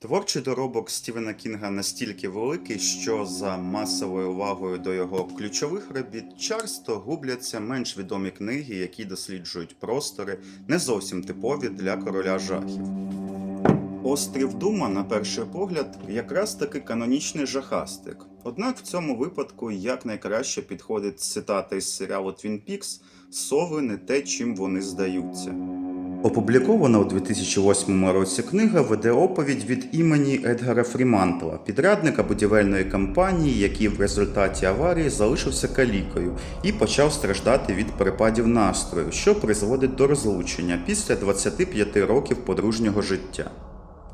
Творчий доробок Стівена Кінга настільки великий, що за масовою увагою до його ключових робіт часто губляться менш відомі книги, які досліджують простори, не зовсім типові для короля жахів. Острів Дума, на перший погляд, якраз таки канонічний жахастик. Однак в цьому випадку якнайкраще підходить цитата із серіалу Twin Peaks «Сови не те, чим вони здаються. Опублікована у 2008 році книга веде оповідь від імені Едгара Фрімантла, підрядника будівельної компанії, який в результаті аварії залишився калікою і почав страждати від перепадів настрою, що призводить до розлучення після 25 років подружнього життя.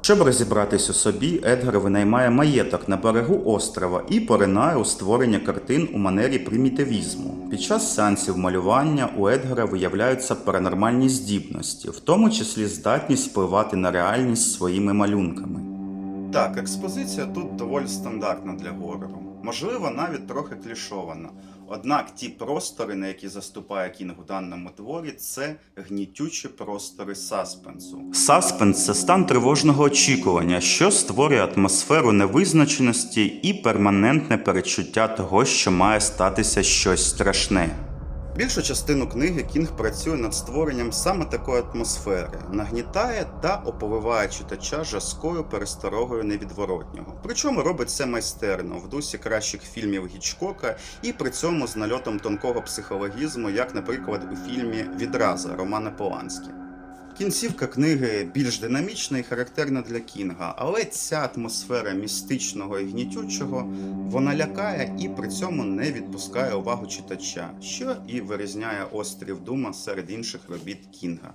Щоб розібратись у собі, Едгар винаймає маєток на берегу острова і поринає у створення картин у манері примітивізму. Під час сеансів малювання у Едгара виявляються паранормальні здібності, в тому числі здатність впливати на реальність своїми малюнками. Так, експозиція тут доволі стандартна для горору. Можливо, навіть трохи клішована. Однак ті простори, на які заступає кінг у даному творі, це гнітючі простори саспенсу. Саспенс це стан тривожного очікування, що створює атмосферу невизначеності і перманентне перечуття того, що має статися щось страшне. Більшу частину книги Кінг працює над створенням саме такої атмосфери, нагнітає та оповиває читача жаскою пересторогою невідворотнього. Причому робить це майстерно в дусі кращих фільмів Гічкока і при цьому з нальотом тонкого психологізму, як, наприклад, у фільмі Відраза Романа Поланські. Кінцівка книги більш динамічна і характерна для Кінга, але ця атмосфера містичного і гнітючого вона лякає і при цьому не відпускає увагу читача, що і вирізняє острів Дума серед інших робіт Кінга.